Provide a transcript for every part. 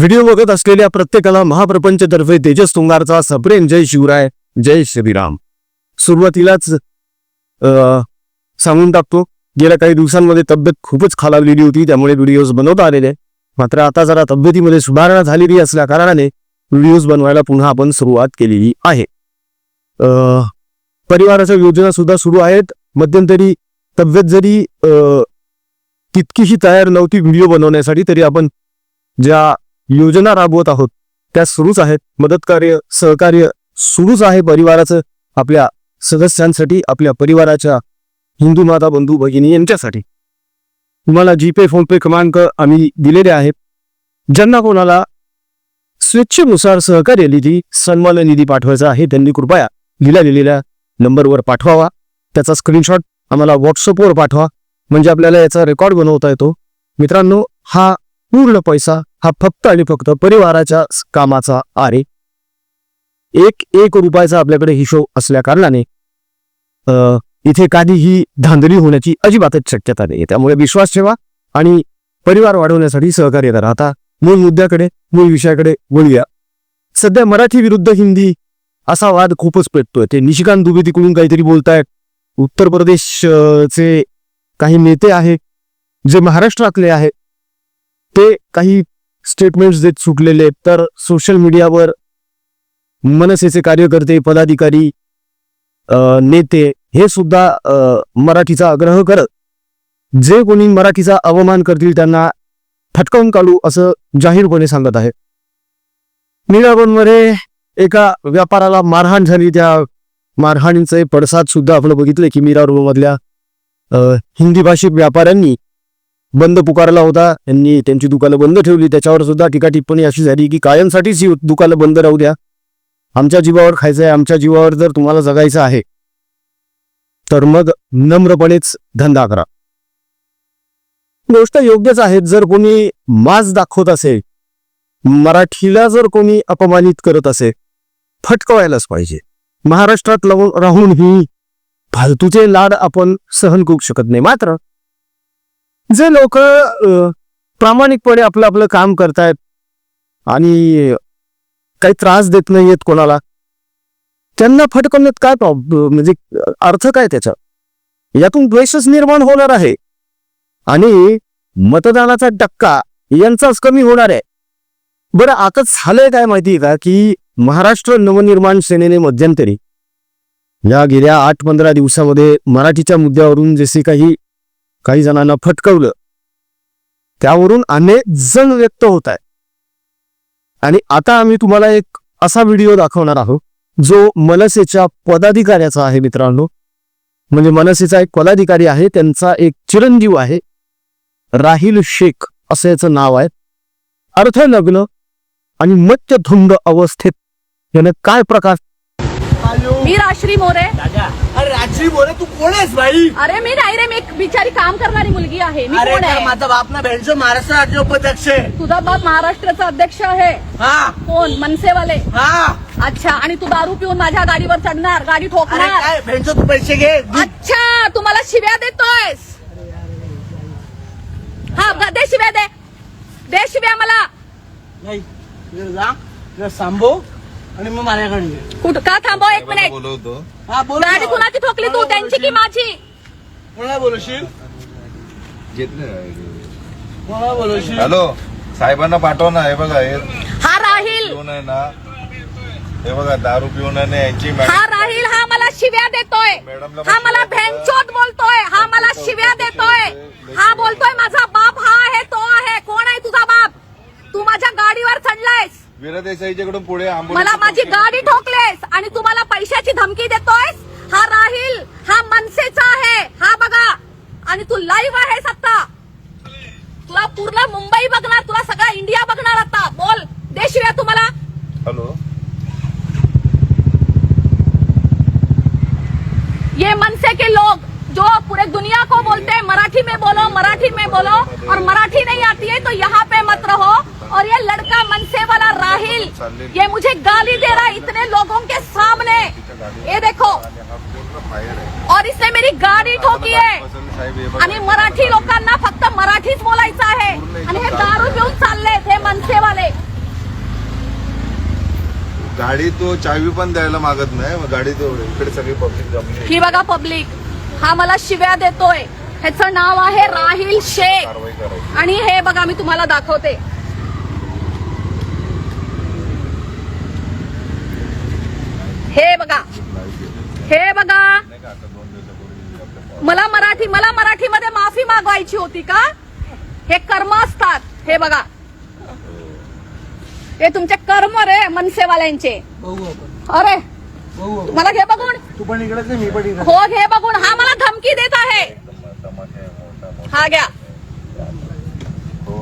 Video बघत असलेल्या प्रत्येकाला महाप्रपंचतर्फे तेजस तुंगारचा सप्रेम जय शिवराय जय श्रीराम. सुरुवातीलाच सांगून टाकतो. गेल्या काही दिवसांमध्ये तब्येत खूपच खालावलेली होती त्यामुळे व्हिडिओज बनवता आलेले. मात्र आता जरा तब्येतीमध्ये सुधारणा झालेली असल्या कारणाने व्हिडिओज बनवायला पुन्हा आपण सुरुवात केलेली आहे. परिवाराच्या योजना सुद्धा सुरू आहेत. मध्यंतरी तब्येत जरी तितकीही तितकीशी तयार नव्हती व्हिडिओ बनवण्यासाठी तरी आपण ज्या योजना राबवत आहोत. त्या सुरूच आहेत. मदत कार्य सहकार्य सुरूच आहे परिवाराचं. आपल्या सदस्यांसाठी आपल्या परिवाराच्या हिंदू माता बंधू भगिनी यांच्यासाठी. तुम्हाला जीपे फोनपे क्रमांक आम्ही दिलेले आहेत. ज्यांना कोणाला स्वेच्छेनुसार सहकार्य निधी सन्मान निधी पाठवायचा आहे त्यांनी कृपया लिहिल्या लिहिलेल्या नंबरवर पाठवावा. त्याचा स्क्रीनशॉट आम्हाला व्हॉट्सअपवर पाठवा. म्हणजे आपल्याला याचा रेकॉर्ड बनवता येतो. मित्रांनो हा पूर्ण पैसा हा फक्त आणि फक्त परिवाराच्या कामाचा आरे एक एक रुपयाचा आपल्याकडे हिशोब असल्या कारणाने इथे काहीही धांदली होण्याची अजिबातच शक्यता नाही त्यामुळे विश्वास ठेवा आणि परिवार वाढवण्यासाठी सहकार्य करा. आता मूळ मुद्द्याकडे मूळ विषयाकडे वळूया. सध्या मराठी विरुद्ध हिंदी असा वाद खूपच पेटतोय. ते निशिकांत दुबे तिकडून काहीतरी बोलतायत. उत्तर प्रदेश चे काही नेते आहे जे महाराष्ट्रातले आहेत. ते काही स्टेटमेंट्स देत सुटलेले आहेत. तर सोशल मीडियावर मनसेचे कार्यकर्ते पदाधिकारी नेते हे सुद्धा मराठीचा आग्रह करत जे कोणी मराठीचा अवमान करतील त्यांना फटकावून काढू असं जाहीरपणे सांगत आहे मध्ये एका व्यापाराला मारहाण झाली त्या मारहाणीचे पडसाद सुद्धा आपण बघितले की मीरा मधल्या हिंदी भाषिक व्यापाऱ्यांनी बंद पुकारला होता. त्यांनी त्यांची दुकानं बंद ठेवली. त्याच्यावर सुद्धा टीका टिप्पणी अशी झाली की कायमसाठीच ही दुकानं बंद राहू द्या. आमच्या जीवावर खायचं आहे आमच्या जीवावर जर तुम्हाला जगायचं आहे तर मग नम्रपणेच धंदा करा. गोष्ट योग्यच आहे जर कोणी माज दाखवत असेल मराठीला जर कोणी अपमानित करत असेल फटकवायलाच पाहिजे. महाराष्ट्रात राहून ही फालतूचे लाड आपण सहन करू शकत नाही. मात्र जे लोक प्रामाणिकपणे आपलं आपलं काम करतायत आणि काही त्रास देत नाहीयेत कोणाला त्यांना फटकवण्यात काय म्हणजे अर्थ काय त्याचा? यातून द्वेषच निर्माण होणार आहे. आणि मतदानाचा टक्का यांचाच कमी होणार आहे. बरं आता झालंय काय माहिती का की महाराष्ट्र नवनिर्माण सेनेने मध्यंतरी या गेल्या आठ पंधरा दिवसामध्ये मराठीच्या मुद्द्यावरून जसे काही काही जणांना फटकवलं. त्यावरून अनेक जण व्यक्त होत आहे आणि आता आम्ही तुम्हाला एक असा व्हिडिओ दाखवणार आहोत जो मनसेच्या पदाधिकाऱ्याचा आहे मित्रांनो. म्हणजे मनसेचा एक पदाधिकारी आहे त्यांचा एक चिरंजीव आहे राहिल शेख असं याचं नाव आहे. अर्थ लग्न आणि मत्यधुंद अवस्थेत यानं काय प्रकार मी राश्री मोरे. अरे राजश्री बोले तू कोण आहेस भाई? अरे मी नाही रे मी एक बिचारी काम करणारी मुलगी आहे. मी अरे कोण आहे? माझा बाप ना भेंडचं महाराष्ट्र राज्य उपाध्यक्ष आहे. तुझा बाप महाराष्ट्राचा अध्यक्ष आहे. हा. कोण? मनसेवाले. हा. अच्छा आणि तू दारू पिऊन माझ्या गाडीवर चढणार गाडी अरे ठोकणार काय तू पैसे घे अच्छा तू मला शिव्या देतोयस. हा दे शिव्या दे. दे शिव्या मला. नाही जा सांभो आणि मग माझ्याकडे ये. कुठं? का थांबव एक मिनिट बोलवतो हा बोल गाडी कुणाची ठोकली? तू त्यांची की माझी? कोणाला बोलवशील कोणाला बोलवशील हॅलो साहेबांना पाठव ना हे बघा हे हा राहील. पिऊन आहे ना. हे बघा दारू पिऊन आहे ना यांची हा राहील हा मला शिव्या देतोय. मॅडमला हा मला भेंचोत बोलतोय. हा मला शिव्या देतोय. हा बोलतोय माझा बाप हा आहे तो आहे. कोण आहे तुझा बाप? तू माझ्या गाडीवर चढलायस. वीरा देसाईच्याकडून पुढे मला माझी गाडी ठोकलेस आणि तू मला पैशाची धमकी देतोयस. हा राहील हा मनसेचा आहे. हा बघा. आणि तू लाईव्ह आहेस आता तुला पूर्ण मुंबई बघणार तुला सगळा इंडिया बघणार आता. बोल. दे शिव्या तुम्हाला? हॅलो. ये मनसे के लोग जो पूरे दुनिया को बोलते हैं मराठी में बोलो मराठी में बोलो और मराठी नहीं आती है तो यहाँ पे मत रहो। और ये लड़का मनसे वाला ये मुझे गाली दे रहा है इतने लोगों के सामने। ये देखो। और इसने मेरी गाडी ठोकी आहे हे। आणि मराठी लोकांना फक्त मराठीच बोलायचं आहे। आणि हे दारू घेऊन चाललेत हे मनसेवाले. गाडी तो चावी पण द्यायला मागत नाही गाडी तो इकडे सगळी पब्लिक ही बघा पब्लिक हा मला शिव्या देतोय. ह्याचं नाव आहे राहिल शेख. आणि हे बघा मी तुम्हाला दाखवते. हे बघा. हे बघा. मला मराठी मला मराठीमध्ये माफी मागवायची होती का? हे कर्म असतात. हे बघा. हे तुमचे कर्म रे मनसेवाल्यांचे. अरे. मला घे बघून. तू पण इकडेच नाही मी पण इकडे. हो घे बघून. हा मला धमकी देत आहे. हा घ्या. हो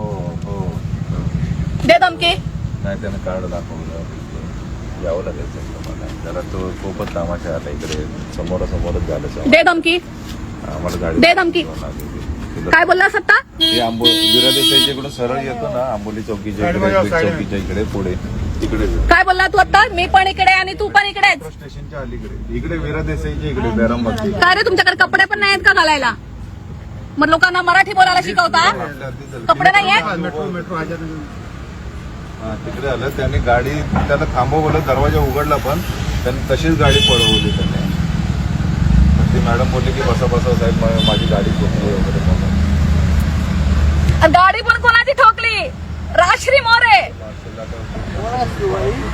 हो. दे धमकी. नाही त्यानं कार्ड दाखवलं. यावं लागेल मला जरा तो खूपच तमाशा आता इकडे. समोरासमोरच झालं दे धमकी. आम्हाला गाडी दे धमकी. काय बोलला सत्ता? ते सरळ येतो ना आंबोली चौकीच्या इकडे चौकीच्या इकडे पुढे. तिकडे काय बोलला तू आता? मी पण इकडे आणि तू पण मेट्रो स्टेशनच्या अलीकडे. इकडे विरा देसाईच्या इकडे काय रे तुमच्याकडे कपडे पण नाही आहेत का घालायला? मग लोकांना मराठी बोलायला शिकवता? कपडे नाही आहेत मेट्रो मेट्रो तिकडे आलं. त्याने गाडी त्याला थांबवलं दरवाजा उघडला पण त्यांनी तशीच गाडी पळवली त्याने. ती मॅडम बोलली की बसा बसा साहेब माझी गाडी चुकली वगैरे म्हणून. गाडी पण कोणाची ठोकली? राश्री मोरे.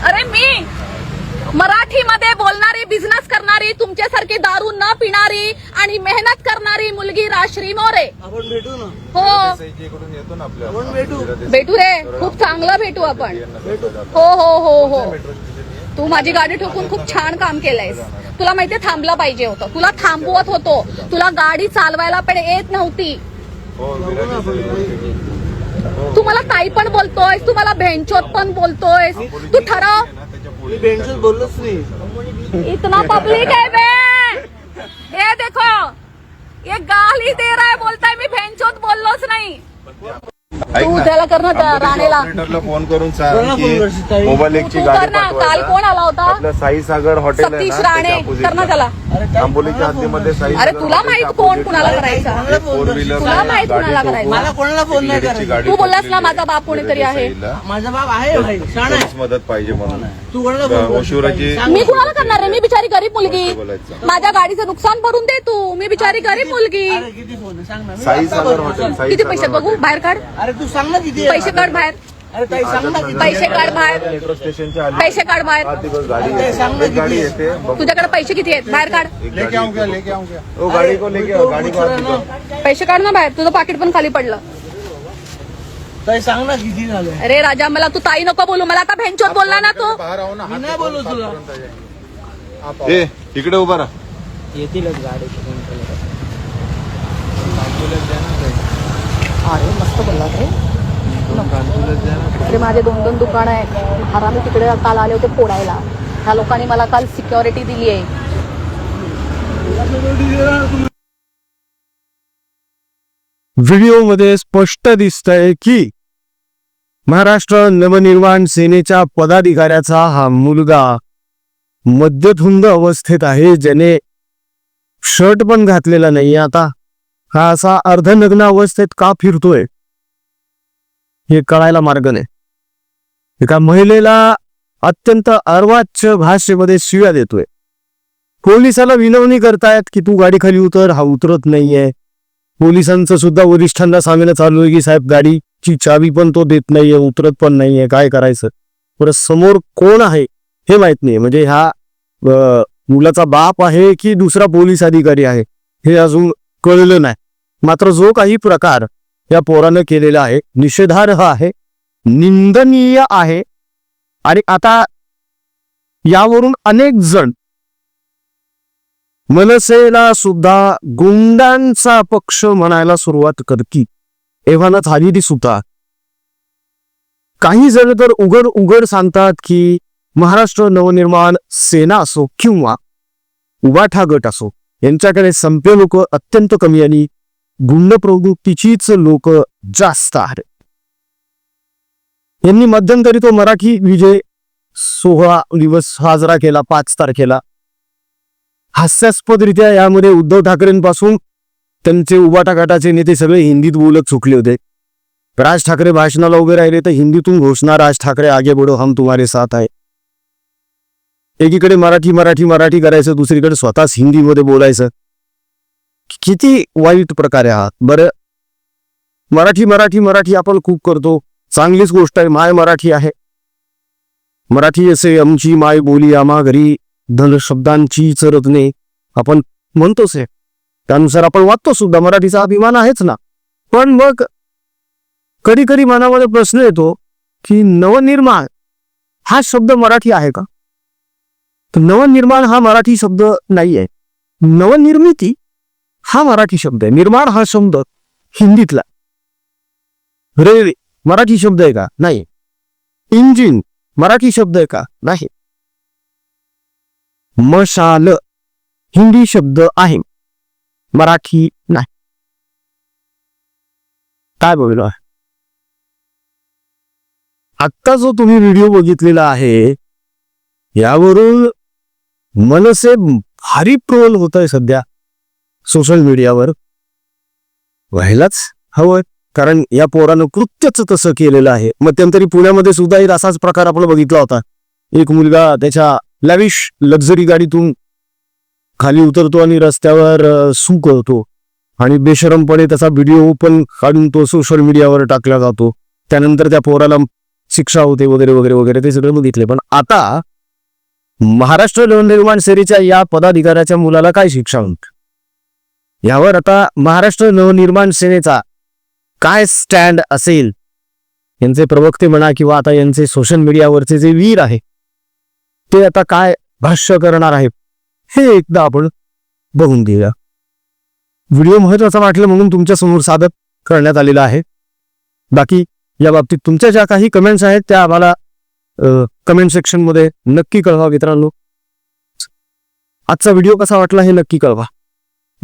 अरे मी मराठीमध्ये बोलणारी बिझनेस करणारी तुमच्यासारखी दारू न पिणारी आणि मेहनत करणारी मुलगी राश्री मोरे. आपण भेटू ना. हो. देसाईच्या इकडून येतो ना आपल्या. आपण भेटू. भेटू रे. खूप चांगलं भेटू आपण. भेटू. हो हो हो हो. तू माझी गाडी ठोकून खूप छान काम केलंयस. तुला माहितीये थांबलं पाहिजे होतं. तुला थांबवत होतो. तुला गाडी चालवायला पण येत नव्हती. हो तू मला ताई पण बोलतोयस. तू मला भेंचोत पण बोलतोयस. तू ठरव. मी पुढे बोललोच नाही. इतना पब्लिक है बे? ये देखो ये गाली दे रहा है बोलता है मी भेंचोत बोललोच नाही. तू त्याला कर ना त्या आंबोलीच्या राणेला. ऑपरेटरला फोन करून कर सांग ना की फोन करशील ताई. मोबाईल एकची तू गाडी कर ना काल पाठवायला. कोण आला होता आपलं साई सागर हॉटेल आहे सतीश ना राणे त्याच्या कर ना opposite त्याला अरे ताई, आंबोलीच्या हद्दीमध्ये साई अरे सागर तुला हॉटेलच्या माहीत कोण opposite कुणाला करायचा फोर? व्हीलर तुला माहीत गाडी कुणाला ठोकून करायचं. मला कोणाला फोन नाही लेडीजची करायचा गाडी तू बोललास ना ठोकलेली माझा बाप कोणीतरी आहे. माझा बाप आहे भाई शाण आहे पोलीस मदत पाहिजे म्हणून तू कोणाला फोन करशील? ओशिवराची सांग मी. कुणाला करणार रे मी बिचारी गरीब मुलगी. माझ्या गाडीचं नुकसान भरून दे तू मी बिचारी गरीब मुलगी अरे किती फोन आहे? सांग ना मी साई आता सागर बोलतो. हॉटेल साई किती सागर पैसे बघू हॉटेल. बाहेर काढ अरे तू सांग ना किती? पैसे काढ बाहेर. अरे ताई सांग ना किती पैसे काढ बाहेर. मेट्रो स्टेशनच्या आली पैसे काढ बाहेर. हा, तिकडं गाडी ते सांग ना एक गाडी किती येते बघ. तुझ्याकडे पैसे किती आहेत? बाहेर काढ. एक गाडी येते. ओ गाडी को लेके आओ, गाडी को उचला आती ना. को. पैसे काढ ना बाहेर. तुझं पाकिट पण खाली पडलं. ताई सांग ना किती झालं. अरे राजा मला तू ताई नको बोलू. मला आता भेंचोत बोलला ना तू. मी नाही बोलू तुला. ए इकडे उभा राहा. येतीलच गाडी अरे मस्त बोलला रे तिकडे माझे दोन दोन दुकान आहेत. हरामी तिकडे काल आले होते फोडायला. ह्या लोकांनी मला काल सिक्युरिटी दिली आहे. व्हिडिओमध्ये स्पष्ट दिसतंय की महाराष्ट्र नवनिर्माण सेनेच्या पदाधिकाऱ्याचा हा मुलगा मद्यधुंद अवस्थेत आहे ज्याने शर्ट पण घातलेला नाही आता. हा असा अर्धनग्न अवस्थेत का फिरतोय? हे कळायला मार्ग नाही. एका महिलेला अत्यंत अर्वाच्य भाषेमध्ये शिव्या देतोय. पोलिसाला विनवणी करतायत की तू गाडी खाली उतर हा उतरत नाहीये. पोलिसांचं सुद्धा वरिष्ठांना सांगणं चालू आहे की साहेब गाडीची चावी पण तो देत नाहीये उतरत पण नाहीये काय करायचं? परत समोर कोण आहे हे माहीत नाही. म्हणजे हा मुलाचा बाप आहे की दुसरा पोलीस अधिकारी आहे हे अजून कळलं नाही. मात्र जो काही प्रकार या पोरानं केलेला आहे निषेधार्ह आहे निंदनीय आहे आणि आता यावरून अनेक जण मनसेला सुद्धा गुंडांचा पक्ष म्हणायला सुरुवात करती एव्हानाच आली सुद्धा. काही जण तर उघड उघड सांगतात की महाराष्ट्र नवनिर्माण सेना असो किंवा उबाठा गट असो यांच्याकडे संपे लोक अत्यंत कमी आणि गुंड प्रवृत्तीचीच लोक जास्त आहेत. यांनी मध्यंतरी तो मराठी विजय सोहळा दिवस साजरा केला पाच तारखेला. हास्यास्पदरित्या यामध्ये उद्धव ठाकरेंपासून त्यांचे उबाटा गटाचे नेते सगळे हिंदीत बोलत चुकले होते. राज ठाकरे भाषणाला उभे राहिले तर हिंदीतून घोषणा राज ठाकरे आगे बढो हम तुम्हारे साथ आहे. एकीकडे मराठी मराठी मराठी करायचं दुसरीकडे स्वतःच हिंदीमध्ये बोलायचं. किती वाईट प्रकारे आहात. बरं? मराठी मराठी मराठी आपण खूप करतो. चांगलीच गोष्ट आहे. माय मराठी आहे. मराठी असे आमची माय बोली आम्हा घरी धन शब्दांची चरतने आपण म्हणतोच आहे. त्यानुसार आपण वागतो सुद्धा. मराठीचा अभिमान आहेच ना. पण मग कधी कधी मनामध्ये प्रश्न येतो की नवनिर्माण हा शब्द मराठी आहे का? तर नवनिर्माण हा मराठी शब्द नाही आहे नवनिर्मिती हा मराठी शब्द आहे. निर्माण हा शब्द हिंदीतला. रेल्वे मराठी शब्द आहे का? नाही. इंजिन मराठी शब्द आहे का? नाही. मशाल हिंदी शब्द आहे. मराठी नाही. काय बघलो आत्ता जो तुम्ही व्हिडिओ बघितलेला आहे यावरून मनसे भारी ट्रोल होत आहे सध्या. सोशल मीडियावर व्हायलाच हवंय कारण या पोरानं कृत्यच तसं केलेलं आहे. मध्यंतरी पुण्यामध्ये सुद्धा एक असाच प्रकार आपण बघितला होता. एक मुलगा त्याच्या लॅविश लक्झरी गाडीतून खाली उतरतो आणि रस्त्यावर सू करतो. आणि बेशरमपणे त्याचा व्हिडिओ पण काढून तो सोशल मीडियावर टाकला जातो. त्यानंतर त्या पोराला शिक्षा होते वगैरे वगैरे वगैरे ते सगळं बघितले. पण आता महाराष्ट्र नवनिर्माण सेनेच्या या पदाधिकाऱ्याच्या मुलाला काय शिक्षा होत यावर आता महाराष्ट्र नवनिर्माण सेनेचा काय स्टँड असेल? यांचे प्रवक्ते म्हणा किंवा आता यांचे सोशल मीडियावरचे जे वीर आहे ते आता काय भाष्य करणार आहे हे एकदा आपण बघून घेऊया. व्हिडिओ महत्त्वाचा वाटला म्हणून तुमच्यासमोर सादर करण्यात आलेला आहे. बाकी या बाबतीत तुमच्या ज्या काही कमेंट्स आहेत त्या आम्हाला कमेंट सेक्शनमध्ये नक्की कळवा मित्रांनो. आजचा व्हिडिओ कसा वाटला हे नक्की कळवा.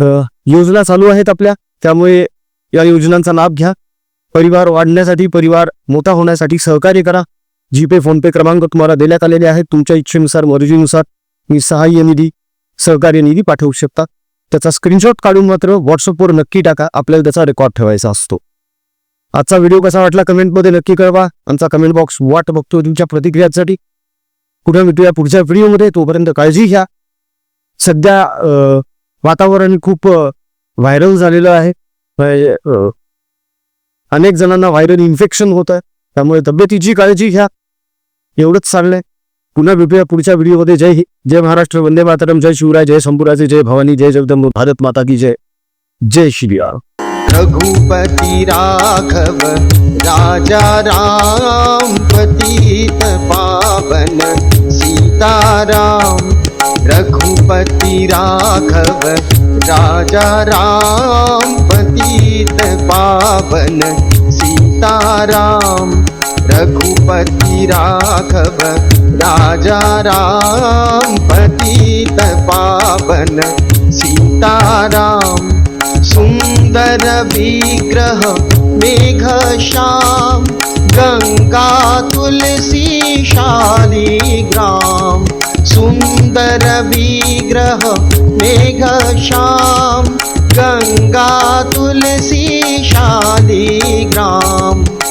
योजना चालू आहेत आपल्या. त्यामुळे या योजनांचा लाभ घ्या. परिवार वाढण्यासाठी परिवार मोठा होण्यासाठी सहकार्य करा. जीपे फोनपे क्रमांक तुम्हाला देण्यात आलेले आहेत. तुमच्या इच्छेनुसार मर्जीनुसार मी सहाय्य निधी सहकार्य निधी पाठवू शकता. त्याचा स्क्रीनशॉट काढून मात्र व्हॉट्सअपवर नक्की टाका. आपल्याला त्याचा रेकॉर्ड ठेवायचा असतो. आजचा व्हिडिओ कसा वाटला कमेंटमध्ये नक्की कळवा. आमचा कमेंट बॉक्स वाट बघतो तुमच्या प्रतिक्रियांसाठी. कुठे भेटूया पुढच्या व्हिडिओमध्ये तोपर्यंत काळजी घ्या. सध्या वातावरण खूप व्हायरल झालेलं आहे. म्हणजे, अनेक जणांना व्हायरल इन्फेक्शन होत आहे. त्यामुळे तब्येतीची काळजी घ्या. एवढंच चाललंय. पुन्हा भेटूया पुढच्या व्हिडिओमध्ये. जय जय महाराष्ट्र. वंदे मातरम. जय शिवराय जय संपुराचे जय भवानी जय जगदंब भारत माता की जय. जय श्रीराम रघुपती राघव राजा राम पतित पावन सीताराम रघुपति राघव राजा राम पतित पावन सीताराम। रघुपति राघव राजा राम पतित पावन सीताराम। सुन्दर विग्रह मेघ श्याम गङ्गा तुलसी शालिग्राम। सुन्दर विग्रह मेघ श्याम गङ्गा तुलसी शालिग्राम।